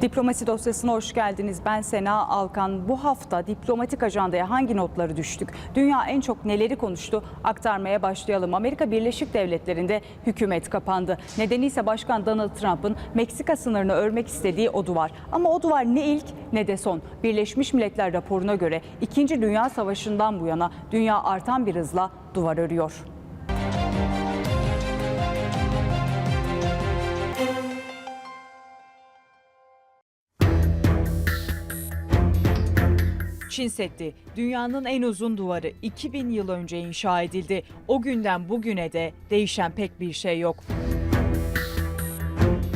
Diplomasi dosyasına hoş geldiniz. Ben Sena Alkan. Bu hafta diplomatik ajandaya hangi notları düştük? Dünya en çok neleri konuştu? Aktarmaya başlayalım. Amerika Birleşik Devletleri'nde hükümet kapandı. Nedeni ise Başkan Donald Trump'ın Meksika sınırını örmek istediği o duvar. Ama o duvar ne ilk ne de son. Birleşmiş Milletler raporuna göre 2. Dünya Savaşı'ndan bu yana dünya artan bir hızla duvar örüyor. Çin Seddi dünyanın en uzun duvarı 2000 yıl önce inşa edildi. O günden bugüne de değişen pek bir şey yok.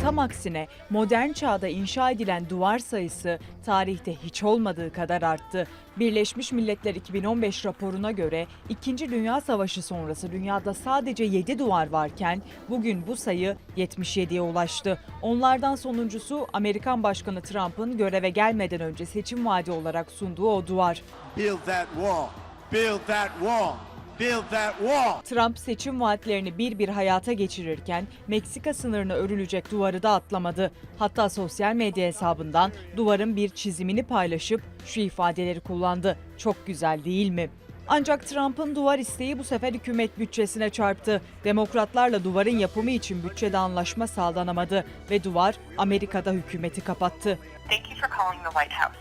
Tam aksine modern çağda inşa edilen duvar sayısı tarihte hiç olmadığı kadar arttı. Birleşmiş Milletler 2015 raporuna göre 2. Dünya Savaşı sonrası dünyada sadece 7 duvar varken bugün bu sayı 77'ye ulaştı. Onlardan sonuncusu Amerikan Başkanı Trump'ın göreve gelmeden önce seçim vaadi olarak sunduğu o duvar. Build that wall. Build that wall. Build that wall. Trump seçim vaatlerini bir bir hayata geçirirken Meksika sınırına örülecek duvarı da atlamadı. Hatta sosyal medya hesabından duvarın bir çizimini paylaşıp şu ifadeleri kullandı. Çok güzel değil mi? Ancak Trump'ın duvar isteği bu sefer hükümet bütçesine çarptı. Demokratlarla duvarın yapımı için bütçede anlaşma sağlanamadı ve duvar Amerika'da hükümeti kapattı. Thank you for calling the White House.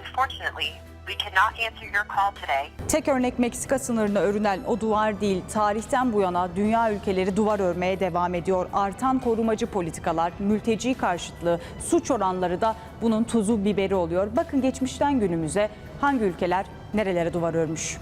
Unfortunately, we cannot answer your call today. Tek örnek Meksika sınırına örülen o duvar değil. Tarihten bu yana dünya ülkeleri duvar örmeye devam ediyor. Artan korumacı politikalar, mülteci karşıtlığı, suç oranları da bunun tuzu biberi oluyor. Bakın geçmişten günümüze hangi ülkeler nerelere duvar örmüş?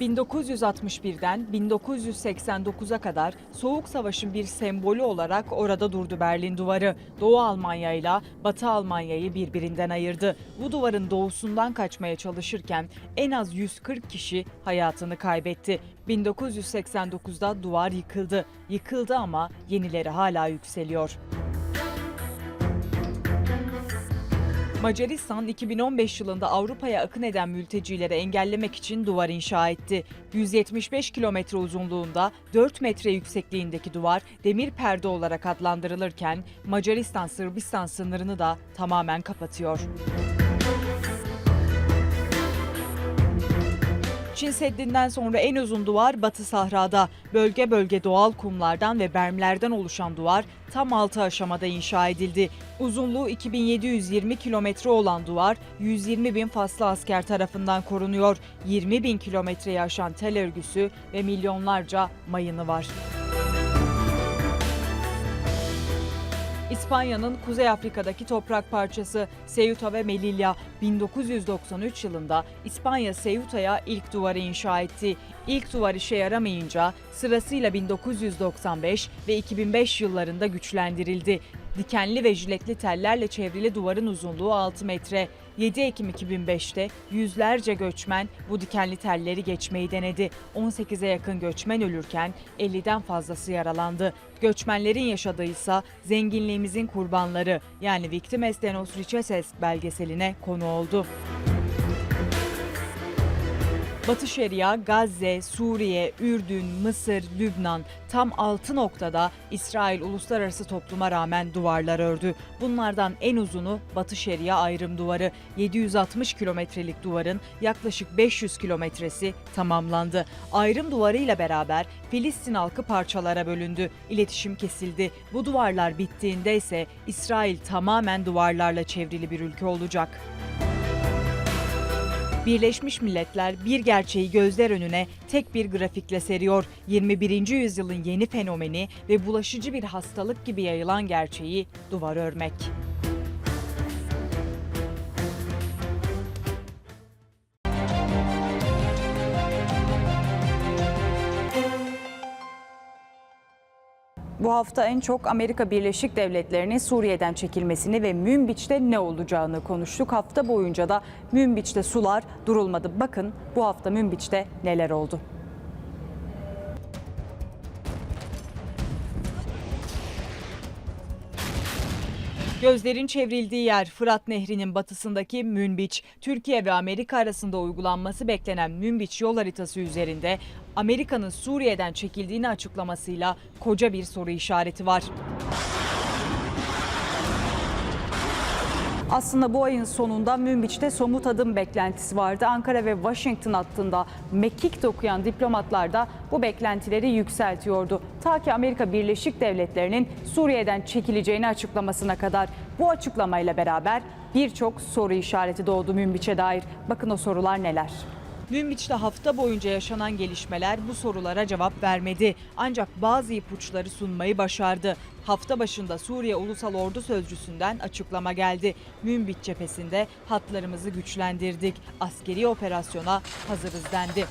1961'den 1989'a kadar Soğuk Savaş'ın bir sembolü olarak orada durdu Berlin Duvarı. Doğu Almanya ile Batı Almanya'yı birbirinden ayırdı. Bu duvarın doğusundan kaçmaya çalışırken en az 140 kişi hayatını kaybetti. 1989'da duvar yıkıldı. Yıkıldı ama yenileri hala yükseliyor. Macaristan 2015 yılında Avrupa'ya akın eden mültecileri engellemek için duvar inşa etti. 175 kilometre uzunluğunda 4 metre yüksekliğindeki duvar demir perde olarak adlandırılırken Macaristan-Sırbistan sınırını da tamamen kapatıyor. Çin Seddi'nden sonra en uzun duvar Batı Sahra'da. Bölge bölge doğal kumlardan ve bermlerden oluşan duvar tam 6 aşamada inşa edildi. Uzunluğu 2720 kilometre olan duvar 120 bin faslı asker tarafından korunuyor. 20 bin kilometreyi aşan tel örgüsü ve milyonlarca mayını var. İspanya'nın Kuzey Afrika'daki toprak parçası Ceuta ve Melilla 1993 yılında İspanya Ceuta'ya ilk duvarı inşa etti. İlk duvar işe yaramayınca sırasıyla 1995 ve 2005 yıllarında güçlendirildi. Dikenli ve jiletli tellerle çevrili duvarın uzunluğu 6 metre. 7 Ekim 2005'te yüzlerce göçmen bu dikenli telleri geçmeyi denedi. 18'e yakın göçmen ölürken 50'den fazlası yaralandı. Göçmenlerin yaşadığı ise zenginliğimizin kurbanları yani Victimes de Richeses belgeseline konu oldu. Batı Şeria, Gazze, Suriye, Ürdün, Mısır, Lübnan tam 6 noktada İsrail uluslararası topluma rağmen duvarlar ördü. Bunlardan en uzunu Batı Şeria ayrım duvarı. 760 kilometrelik duvarın yaklaşık 500 kilometresi tamamlandı. Ayrım duvarı ile beraber Filistin halkı parçalara bölündü. İletişim kesildi. Bu duvarlar bittiğinde ise İsrail tamamen duvarlarla çevrili bir ülke olacak. Birleşmiş Milletler bir gerçeği gözler önüne tek bir grafikle seriyor. 21. yüzyılın yeni fenomeni ve bulaşıcı bir hastalık gibi yayılan gerçeği duvar örmek. Bu hafta en çok Amerika Birleşik Devletleri'nin Suriye'den çekilmesini ve Münbiç'te ne olacağını konuştuk. Hafta boyunca da Münbiç'te sular durulmadı. Bakın bu hafta Münbiç'te neler oldu. Gözlerin çevrildiği yer Fırat Nehri'nin batısındaki Münbiç. Türkiye ve Amerika arasında uygulanması beklenen Münbiç yol haritası üzerinde Amerika'nın Suriye'den çekildiğini açıklamasıyla koca bir soru işareti var. Aslında bu ayın sonunda Münbiç'te somut adım beklentisi vardı. Ankara ve Washington hattında mekik dokuyan diplomatlar da bu beklentileri yükseltiyordu. Ta ki Amerika Birleşik Devletleri'nin Suriye'den çekileceğini açıklamasına kadar. Bu açıklamayla beraber birçok soru işareti doğdu Münbiç'e dair. Bakın o sorular neler? Münbiç'te hafta boyunca yaşanan gelişmeler bu sorulara cevap vermedi. Ancak bazı ipuçları sunmayı başardı. Hafta başında Suriye Ulusal Ordu Sözcüsü'nden açıklama geldi. Münbiç cephesinde hatlarımızı güçlendirdik. Askeri operasyona hazırız dendi.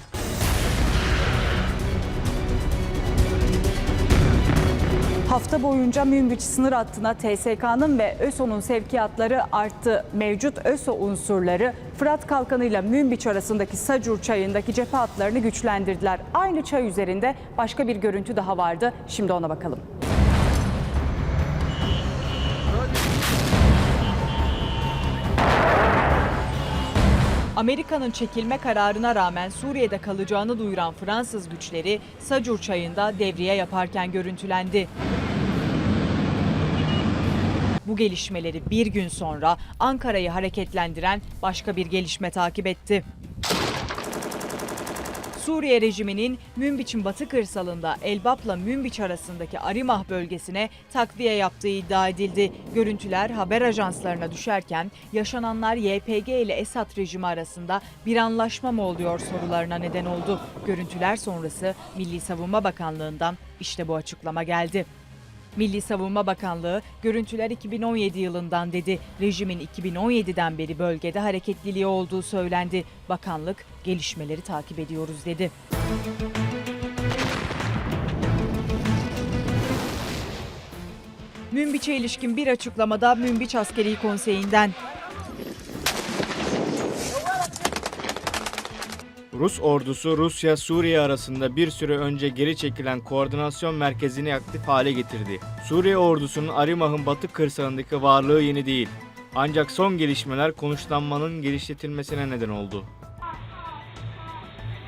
Hafta boyunca Münbiç sınır hattına TSK'nın ve ÖSO'nun sevkiyatları arttı. Mevcut ÖSO unsurları Fırat Kalkanı ile Münbiç arasındaki Sacur çayındaki cephe hatlarını güçlendirdiler. Aynı çay üzerinde başka bir görüntü daha vardı. Şimdi ona bakalım. Amerika'nın çekilme kararına rağmen Suriye'de kalacağını duyuran Fransız güçleri Sacur çayında devriye yaparken görüntülendi. Bu gelişmeleri bir gün sonra Ankara'yı hareketlendiren başka bir gelişme takip etti. Suriye rejiminin Münbiç'in batı kırsalında Elbap'la Münbiç arasındaki Arimah bölgesine takviye yaptığı iddia edildi. Görüntüler haber ajanslarına düşerken yaşananlar YPG ile Esad rejimi arasında bir anlaşma mı oluyor sorularına neden oldu. Görüntüler sonrası Milli Savunma Bakanlığı'ndan işte bu açıklama geldi. Milli Savunma Bakanlığı görüntüler 2017 yılından dedi. Rejimin 2017'den beri bölgede hareketliliği olduğu söylendi. Bakanlık gelişmeleri takip ediyoruz dedi. Münbiç'e ilişkin bir açıklamada Münbiç Askeri Konseyi'nden Rus ordusu Rusya-Suriye arasında bir süre önce geri çekilen koordinasyon merkezini aktif hale getirdi. Suriye ordusunun Arimah'ın batı kırsalındaki varlığı yeni değil. Ancak son gelişmeler konuşlanmanın genişletilmesine neden oldu.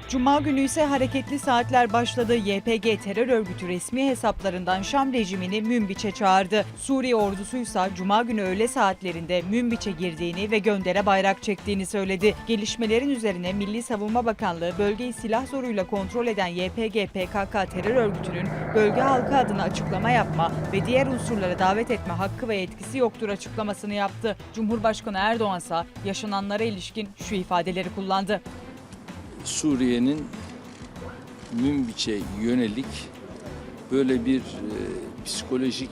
Cuma günü ise hareketli saatler başladı. YPG terör örgütü resmi hesaplarından Şam rejimini Münbiç'e çağırdı. Suriye ordusuysa Cuma günü öğle saatlerinde Münbiç'e girdiğini ve göndere bayrak çektiğini söyledi. Gelişmelerin üzerine Milli Savunma Bakanlığı bölgeyi silah zoruyla kontrol eden YPG PKK terör örgütünün bölge halkı adına açıklama yapma ve diğer unsurlara davet etme hakkı ve yetkisi yoktur açıklamasını yaptı. Cumhurbaşkanı Erdoğan ise yaşananlara ilişkin şu ifadeleri kullandı. Suriye'nin Münbiç'e yönelik böyle bir e, psikolojik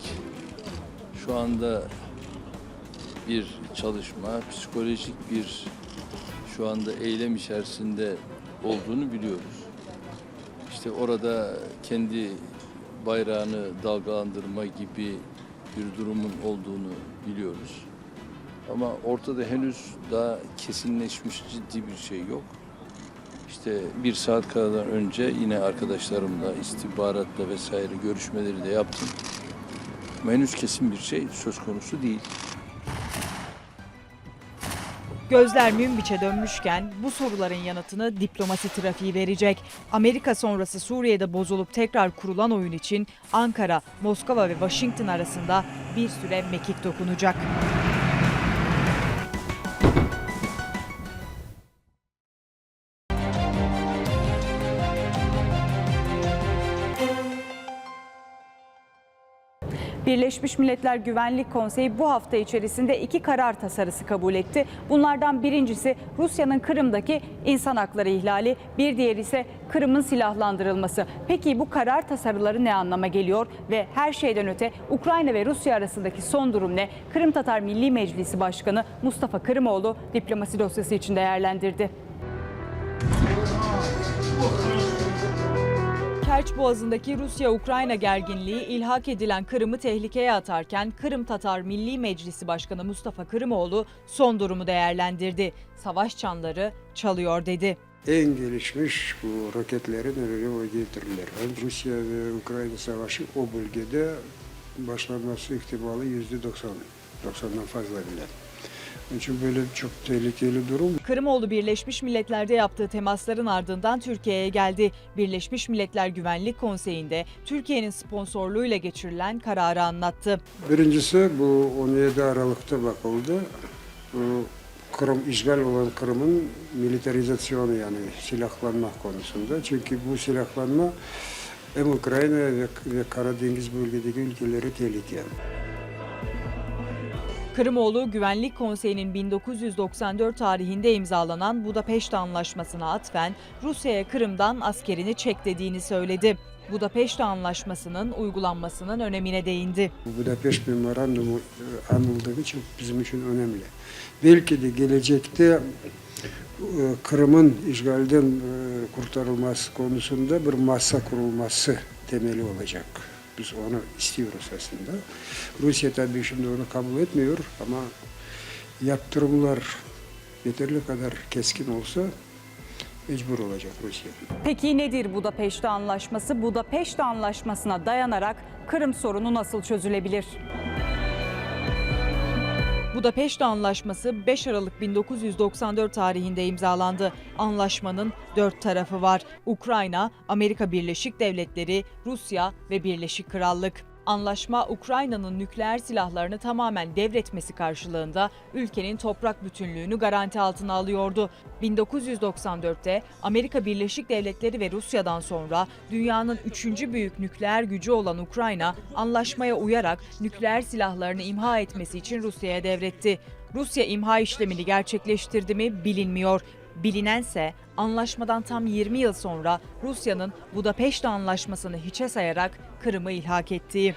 şu anda bir çalışma, psikolojik bir şu anda eylem içerisinde olduğunu biliyoruz. İşte orada kendi bayrağını dalgalandırma gibi bir durumun olduğunu biliyoruz. Ama ortada henüz daha kesinleşmiş ciddi bir şey yok. İşte bir saat kadar önce yine arkadaşlarımla istihbaratla vesaire görüşmeleri de yaptım. Ama henüz kesin bir şey söz konusu değil. Gözler Münbiç'e dönmüşken bu soruların yanıtını diplomasi trafiği verecek. Amerika sonrası Suriye'de bozulup tekrar kurulan oyun için Ankara, Moskova ve Washington arasında bir süre mekik dokunacak. Birleşmiş Milletler Güvenlik Konseyi bu hafta içerisinde iki karar tasarısı kabul etti. Bunlardan birincisi Rusya'nın Kırım'daki insan hakları ihlali, bir diğeri ise Kırım'ın silahlandırılması. Peki bu karar tasarıları ne anlama geliyor ve her şeyden öte Ukrayna ve Rusya arasındaki son durum ne? Kırım Tatar Milli Meclisi Başkanı Mustafa Kırımoğlu diplomasi dosyası için değerlendirdi. Kerç Boğazı'ndaki Rusya-Ukrayna gerginliği ilhak edilen Kırım'ı tehlikeye atarken Kırım Tatar Milli Meclisi Başkanı Mustafa Kırımoğlu son durumu değerlendirdi. Savaş çanları çalıyor dedi. en gelişmiş bu roketlerin önüne getirilir. Rusya ve Ukrayna savaşı o bölgede başlanması ihtimali yüzde 90, 90'dan fazla bile. İçin böyle çok tehlikeli durum. Kırımoğlu Birleşmiş Milletler'de yaptığı temasların ardından Türkiye'ye geldi. Birleşmiş Milletler Güvenlik Konseyi'nde Türkiye'nin sponsorluğuyla geçirilen kararı anlattı. Birincisi bu 17 Aralık'ta bakıldı. bu Kırım, işgal olan Kırım'ın militarizasyonu yani silahlanma konusunda. Çünkü bu silahlanma hem Ukrayna ve, Karadeniz bölgedeki ülkeleri tehlike. Kırımoğlu Güvenlik Konseyi'nin 1994 tarihinde imzalanan Budapeşt Anlaşması'na atfen Rusya'ya Kırım'dan askerini çek dediğini söyledi. Budapeşt Anlaşması'nın uygulanmasının önemine değindi. Bu Budapeşt Memorandumu e, anıldığı için bizim için önemli. Belki de gelecekte e, Kırım'ın işgalden e, kurtarılması konusunda bir masa kurulması temeli olacak. Biz onu istiyoruz aslında. Rusya tabii şimdi onu kabul etmiyor ama yaptırımlar yeterli kadar keskin olsa mecbur olacak Rusya. Peki nedir Budapeşte Anlaşması? Budapeşte Anlaşması'na dayanarak Kırım sorunu nasıl çözülebilir? Budapeşt Anlaşması 5 Aralık 1994 tarihinde imzalandı. Anlaşmanın dört tarafı var. Ukrayna, Amerika Birleşik Devletleri, Rusya ve Birleşik Krallık. Anlaşma Ukrayna'nın nükleer silahlarını tamamen devretmesi karşılığında ülkenin toprak bütünlüğünü garanti altına alıyordu. 1994'te Amerika Birleşik Devletleri ve Rusya'dan sonra dünyanın üçüncü büyük nükleer gücü olan Ukrayna anlaşmaya uyarak nükleer silahlarını imha etmesi için Rusya'ya devretti. Rusya imha işlemini gerçekleştirdi mi bilinmiyor. Bilinense anlaşmadan tam 20 yıl sonra Rusya'nın Budapeşte Anlaşması'nı hiçe sayarak Kırım'ı ilhak ettiği.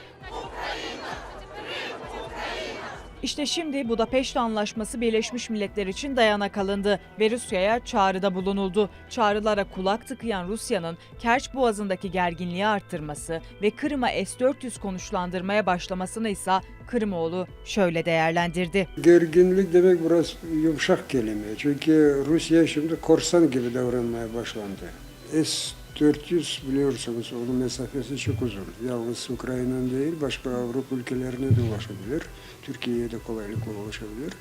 İşte şimdi Budapeşt Anlaşması Birleşmiş Milletler için dayanak alındı ve Rusya'ya çağrıda bulunuldu. Çağrılara kulak tıkayan Rusya'nın Kerç Boğazı'ndaki gerginliği arttırması ve Kırım'a S-400 konuşlandırmaya başlamasını ise Kırımoğlu şöyle değerlendirdi. Gerginlik demek biraz yumuşak kelime. Çünkü Rusya şimdi korsan gibi davranmaya başlandı. S-400 biliyorsunuz onun mesafesi çok uzun. Yalnız Ukrayna'nın değil başka Avrupa ülkelerine de ulaşabilir. Türkiye'ye de kolaylıkla ulaşabilir.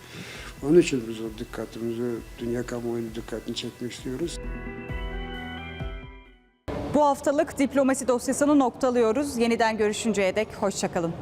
Onun için biz o dikkatimizi, dünya kamuoyunun dikkatini çekmek istiyoruz. Bu haftalık diplomasi dosyasını noktalıyoruz. Yeniden görüşünceye dek hoşçakalın.